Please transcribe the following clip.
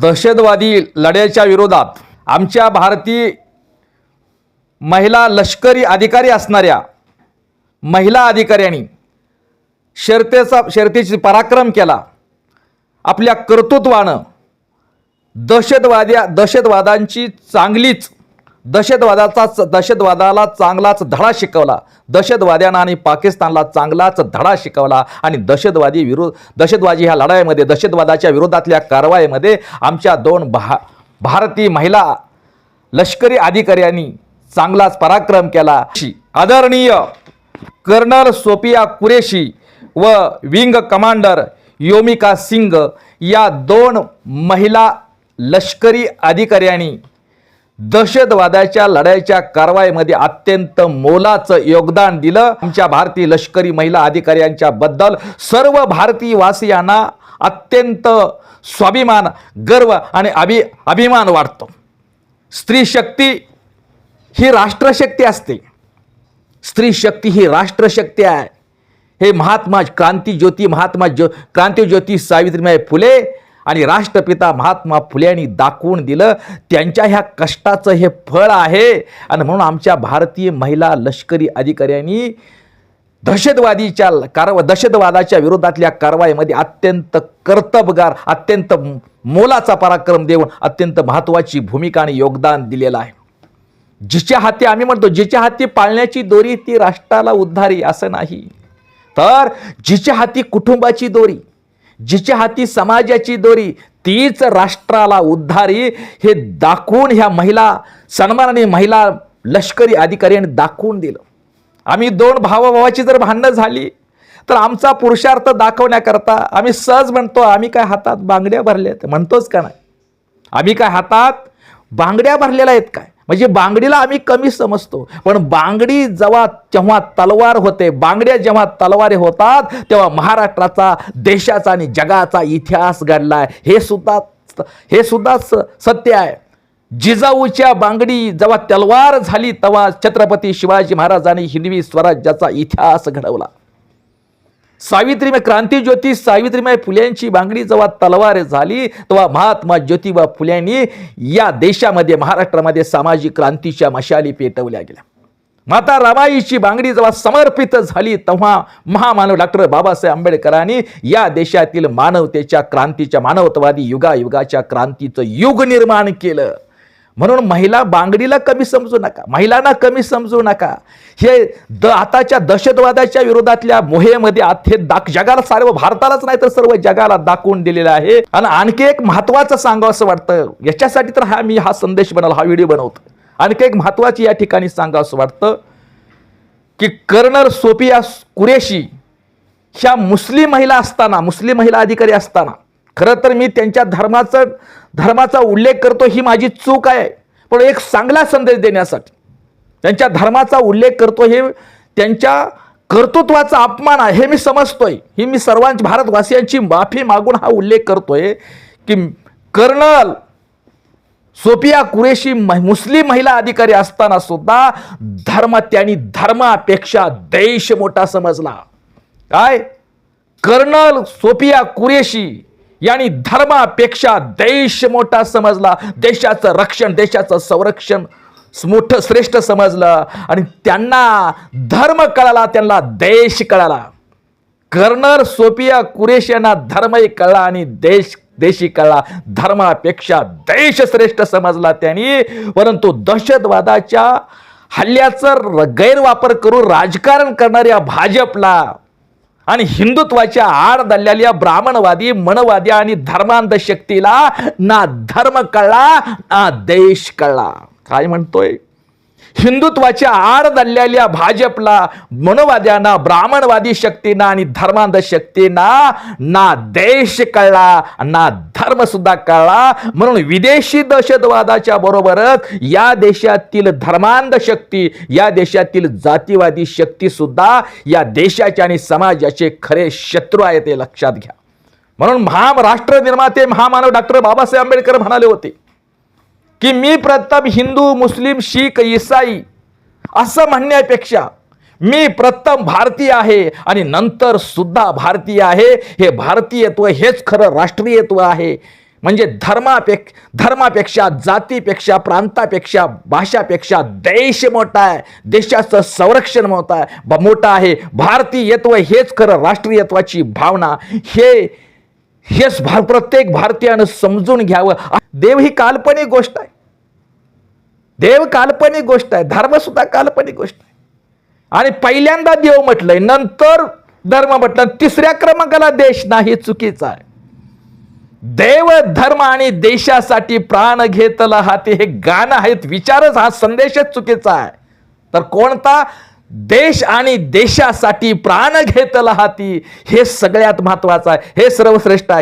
दहशतवादी लढ्याच्या विरोधात आमच्या भारतीय महिला लष्करी अधिकारी असणाऱ्या महिला अधिकाऱ्यांनी शर्तेचा शर्तीची पराक्रम केला. आपल्या कर्तृत्वानं दहशतवाद्या दहशतवादांची चांगलीच दहशतवादाचा दहशतवादाला चांगलाच धडा शिकवला. दहशतवाद्यांना आणि पाकिस्तानला चांगलाच धडा शिकवला. आणि दहशतवादी विरोध दहशतवादी ह्या लढाईमध्ये दहशतवादाच्या विरोधातल्या कारवाईमध्ये आमच्या दोन भा भारतीय महिला लष्करी अधिकाऱ्यांनी चांगलाच पराक्रम केला. आदरणीय कर्नल सोपिया कुरेशी व विंग कमांडर योमिका सिंग या दोन महिला लष्करी अधिकाऱ्यांनी दहशतवादाच्या लढाईच्या कारवाईमध्ये अत्यंत मोलाचं योगदान दिलं. आमच्या भारतीय लष्करी महिला अधिकाऱ्यांच्या बद्दल सर्व भारतीय वासियांना अत्यंत स्वाभिमान गर्व आणि अभि अभिमान वाटतो. स्त्री शक्ती ही राष्ट्रशक्ती असते. स्त्री शक्ती ही राष्ट्रशक्ती आहे. हे महात्मा क्रांती ज्योती महात्मा ज्यो क्रांती ज्योती सावित्रीबाई फुले आणि राष्ट्रपिता महात्मा फुले यांनी दाखवून दिलं त्यांच्या ह्या कष्टाचं हे फळ आहे. आणि म्हणून आमच्या भारतीय महिला लष्करी अधिकाऱ्यांनी दहशतवादीच्या कारवा दहशतवादाच्या विरोधातल्या कारवाईमध्ये अत्यंत कर्तबगार अत्यंत मोलाचा पराक्रम देऊन अत्यंत महत्त्वाची भूमिका आणि योगदान दिलेलं आहे. जिच्या हाती आम्ही म्हणतो जिच्या हाती पाळण्याची दोरी ती राष्ट्राला उद्धारी असं नाही. तर जिच्या हाती कुटुंबाची दोरी जिच्या हाती समाजाची दोरी तीच राष्ट्राला उद्धारी. हे दाखवून ह्या महिला सन्मानाने महिला लष्करी अधिकाऱ्यांनी दाखवून दिलं. आम्ही दोन भावाभावाची जर भांडणं झाली तर आमचा पुरुषार्थ दाखवण्याकरता आम्ही सहज म्हणतो आम्ही काय हातात बांगड्या भरल्या आहेत म्हणतोच का नाही? आम्ही काय हातात बांगड्या भरलेल्या आहेत काय? म्हणजे बांगडीला आम्ही कमी समजतो. पण बांगडी जेव्हा जेव्हा तलवार होते बांगड्या जेव्हा तलवारे होतात तेव्हा महाराष्ट्राचा देशाचा आणि जगाचा इतिहास घडला आहे हे सुद्धा हे सुद्धा स- सत्य आहे. जिजाऊच्या बांगडी जेव्हा तलवार झाली तेव्हा छत्रपती शिवाजी महाराजांनी हिंदवी स्वराज्याचा इतिहास घडवला. सावित्रीमय क्रांती ज्योती सावित्रीमय फुल्यांची बांगडी जेव्हा तलवार झाली तेव्हा महात्मा ज्योतिबा फुल्यांनी या देशामध्ये महाराष्ट्रामध्ये सामाजिक क्रांतीच्या मशाली पेटवल्या गेल्या. माता रमाईची बांगडी जेव्हा समर्पित झाली तेव्हा महामानव डॉक्टर बाबासाहेब आंबेडकरांनी या देशातील मानवतेच्या क्रांतीच्या मानवतावादी युगायुगाच्या क्रांतीचं युग निर्माण केलं. म्हणून महिला बांगडीला कमी समजू नका महिलांना कमी समजू नका. हे द आताच्या दहशतवादाच्या विरोधातल्या मोहेमध्ये आत हे दाख जगाला सर्व भारतालाच नाही तर सर्व जगाला दाखवून दिलेलं आहे. आणि आणखी एक महत्वाचं सांगावं असं वाटतं याच्यासाठी तर हा मी हा संदेश बनवला हा व्हिडिओ बनवतो आणखी एक महत्वाची या ठिकाणी सांगावं असं वाटतं की कर्नल सोफिया कुरेशी ह्या मुस्लिम महिला असताना मुस्लिम महिला अधिकारी असताना खरं तर मी त्यांच्या धर्माचं धर्माचा उल्लेख करतो ही माझी चूक आहे. पण एक चांगला संदेश देण्यासाठी त्यांच्या धर्माचा उल्लेख करतो हे त्यांच्या कर्तृत्वाचा अपमान आहे हे मी समजतोय. ही मी सर्वांची भारतवासियांची माफी मागून हा उल्लेख करतोय की कर्नल सोफिया कुरेशी मुस्लिम महिला अधिकारी असताना सुद्धा धर्म त्यांनी धर्मापेक्षा देश मोठा समजला. काय? कर्नल सोफिया कुरेशी यांनी धर्मापेक्षा देश मोठा समजला. देशाचं रक्षण देशाचं संरक्षण मोठं श्रेष्ठ समजलं. आणि त्यांना धर्म कळाला त्यांना देश कळाला. कर्नर सोपिया कुरेश यांना धर्मही कळला आणि देश देशी कळला. धर्मापेक्षा देश श्रेष्ठ समजला त्यांनी. परंतु दहशतवादाच्या हल्ल्याचा गैरवापर करून राजकारण करणाऱ्या भाजपला आणि हिंदुत्वाच्या आड दल्लेल्या ब्राह्मणवादी मनवादी आणि धर्मांध शक्तीला ना धर्म कळला ना देश कळला. काय म्हणतोय? हिंदुत्वाच्या आड दल्लेल्या भाजपला मनोवाद्यांना ब्राह्मणवादी शक्तींना आणि धर्मांध शक्तींना ना देश कळला ना धर्म सुद्धा कळला. म्हणून विदेशी दहशतवादाच्या बरोबरच या देशातील धर्मांध शक्ती या देशातील जातीवादी शक्ती सुद्धा या देशाचे आणि समाजाचे खरे शत्रू आहेत हे लक्षात घ्या. म्हणून महा राष्ट्र निर्माते महामानव डॉक्टर बाबासाहेब आंबेडकर म्हणाले होते की मी प्रथम हिंदू मुस्लिम शीख ईसाई असं म्हणण्यापेक्षा मी प्रथम भारतीय आहे आणि नंतर सुद्धा भारतीय आहे. हे भारतीयत्व हेच खरं राष्ट्रीयत्व आहे. म्हणजे धर्मापेक धर्मापेक्षा जातीपेक्षा प्रांतापेक्षा भाषापेक्षा देश मोठा आहे. देशाचं संरक्षण मोठं आहे. ब- मोठं आहे. भारतीयत्व हेच खरं राष्ट्रीयत्वाची भावना. हे हेच भार प्रत्येक भारतीयानं समजून घ्यावं. देव ही काल्पनिक गोष्ट आहे. देव काल्पनिक गोष्ट आहे. धर्म सुद्धा काल्पनिक गोष्ट आहे. आणि पहिल्यांदा देव म्हटलंय नंतर धर्म म्हटलं तिसऱ्या क्रमांकाला देश नाही चुकीचा आहे. देव धर्म आणि देशासाठी प्राण घेतला हाती हे गाणं आहेत विचारच हा संदेशच चुकीचा आहे. तर कोणता? देश आणि देशासाठी प्राण घेतला हाती हे सगळ्यात महत्वाचं आहे. हे सर्वश्रेष्ठ आहे.